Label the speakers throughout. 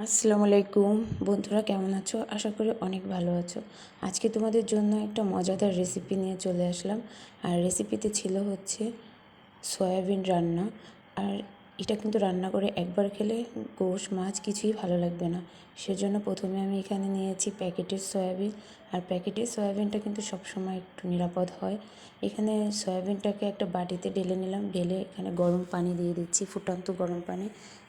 Speaker 1: আসসালামু আলাইকুম। বন্ধুরা, কেমন আছো? আশা করি অনেক ভালো আছো। আজকে তোমাদের জন্য একটা মজাদার রেসিপি নিয়ে চলে আসলাম। আর রেসিপিতে ছিল হচ্ছে সয়াবিন রান্না। আর এটা কিন্তু রান্না করে একবার খেলে গোশ, মাছ কিছুই ভালো লাগবে না। সেজন্য প্রথমে আমি এখানে নিয়েছি প্যাকেটের সয়াবিন। আর প্যাকেটের সয়াবিনটা কিন্তু সবসময় একটু নিরাপদ হয়। এখানে সয়াবিনটাকে একটা বাটিতে ঢেলে নিলাম। ঢেলে এখানে গরম পানি দিয়ে দিচ্ছি, ফুটান্ত গরম পানি।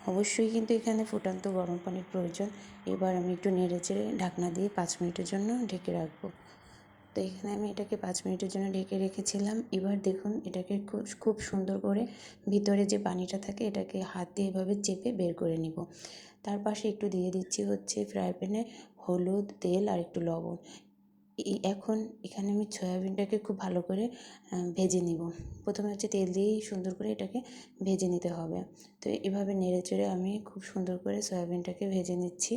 Speaker 1: অবশ্যই কিন্তু এখানে ফুটান্ত গরম পানির প্রয়োজন। এবার আমি একটু নেড়ে চেড়ে ঢাকনা দিয়ে পাঁচ মিনিটের জন্য ঢেকে রাখব। তো এখানে আমি এটাকে পাঁচ মিনিটের জন্য ঢেকে রেখেছিলাম। এবার দেখুন এটাকে খুব খুব সুন্দর করে ভিতরে যে পানিটা থাকে এটাকে হাত দিয়ে এভাবে চেপে বের করে নিব। তার পাশে একটু দিয়ে দিচ্ছি হচ্ছে ফ্রাই প্যানে হলুদ, তেল আর একটু লবণ। এখন এখানে আমি সয়াবিনটাকে খুব ভালো করে ভেজে নিব। প্রথমে হচ্ছে তেল দিয়েই সুন্দর করে এটাকে ভেজে নিতে হবে। তো এভাবে নেড়ে চেড়ে আমি খুব সুন্দর করে সয়াবিনটাকে ভেজে নিচ্ছি।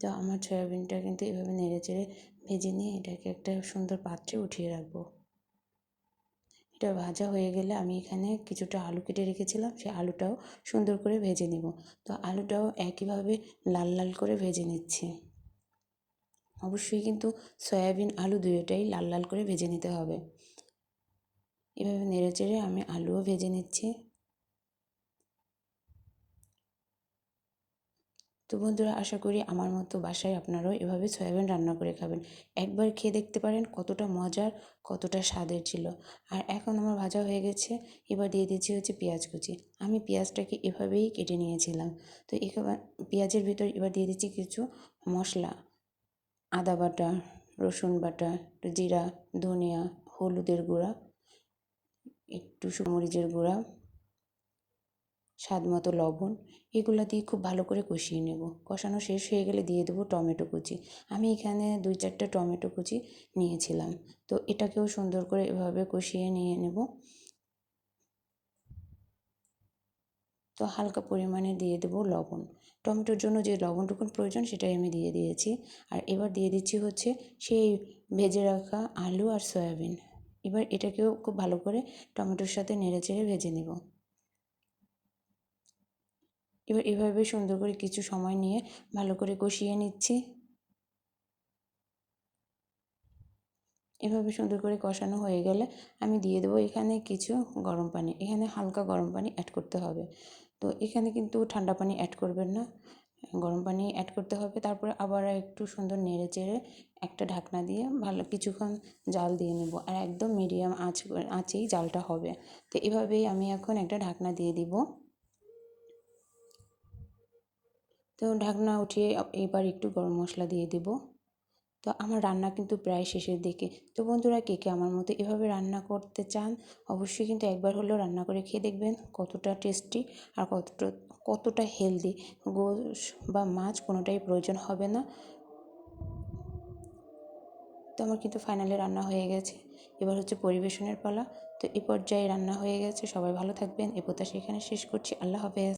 Speaker 1: তো আমার সয়াবিনটা কিন্তু এভাবে নেড়ে চেড়ে ভেজে নিয়ে এটাকে একটা সুন্দর পাত্রে উঠিয়ে রাখব। এটা ভাজা হয়ে গেলে আমি এখানে কিছুটা আলু কেটে রেখেছিলাম, সেই আলুটাও সুন্দর করে ভেজে নেব। তো আলুটাও একইভাবে লাল লাল করে ভেজে নিচ্ছি। অবশ্যই কিন্তু সয়াবিন আলু দুটোটাই লাল লাল করে ভেজে নিতে হবে। এভাবে নেড়ে চেড়ে আমি আলুও ভেজে নিচ্ছি। তো বন্ধুরা, আশা করি আমার মতো বাসায় আপনারাও এভাবে সয়াবিন রান্না করে খাবেন। একবার খেয়ে দেখতে পারেন কতটা মজার, কতটা স্বাদের ছিল। আর এখন আমার ভাজা হয়ে গেছে, এবার দিয়ে দিচ্ছি হচ্ছে পেঁয়াজ কুচি। আমি পেঁয়াজটাকে এভাবেই কেটে নিয়েছিলাম। তো এবার পেঁয়াজের ভিতর এবার দিয়ে দিচ্ছি কিছু মশলা। আদা বাটা, রসুন বাটা, জিরা, ধনিয়া, হলুদের গুঁড়া, একটু মরিচের গুঁড়া স্বাদ মতো লবণ, এগুলো দিয়ে খুব ভালো করে কষিয়ে নেব। কষানো শেষ হয়ে গেলে দিয়ে দেবো টমেটো কুচি। আমি এখানে দুই চারটে টমেটো কুচি নিয়েছিলাম। তো এটাকেও সুন্দর করে এভাবে কষিয়ে নিয়ে নেব। তো হালকা পরিমাণে দিয়ে দেবো লবণ। টমেটোর জন্য যে লবণটুকুন প্রয়োজন সেটাই আমি দিয়ে দিয়েছি। আর এবার দিয়ে দিচ্ছি হচ্ছে সেই ভেজে রাখা আলু আর সয়াবিন। এবার এটাকেও খুব ভালো করে টমেটোর সাথে নেড়ে চেড়ে ভেজে নেব। এবার এভাবে সুন্দর করে কিছু সময় নিয়ে ভালো করে কষিয়ে নিচ্ছি। এভাবে সুন্দর করে কষানো হয়ে গেলে আমি দিয়ে দেবো এখানে কিছু গরম পানি। এখানে হালকা গরম পানি অ্যাড করতে হবে। তো এখানে কিন্তু ঠান্ডা পানি অ্যাড করবেন না। গরম পানি অ্যাড করতে হবে। তারপরে আবার একটু সুন্দর নেড়ে চেড়ে একটা ঢাকনা দিয়ে ভালো কিছুক্ষণ জাল দিয়ে নেব। আর একদম মিডিয়াম আঁচ, আঁচেই জালটা হবে। তো এভাবেই আমি এখন একটা ঢাকনা দিয়ে দিব। তো ঢাকনা উঠিয়ে এবার একটু গরম মশলা দিয়ে দেব। তো আমার রান্না কিন্তু প্রায় শেষের দিকে। তো বন্ধুরা, কে কে আমার মতো এভাবে রান্না করতে চান, অবশ্যই কিন্তু একবার হলেও রান্না করে খেয়ে দেখবেন কতটা টেস্টি আর কতটা কতটা হেলদি। গোশ বা মাছ কোনোটাই প্রয়োজন হবে না। তো আমার কিন্তু ফাইনালি রান্না হয়ে গেছে। এবার হচ্ছে পরিবেশনের পালা। তো এই পর্যায়ে রান্না হয়ে গেছে। সবাই ভালো থাকবেন। এ প্রত্যাশা এখানে শেষ করছি। আল্লাহ হাফেজ।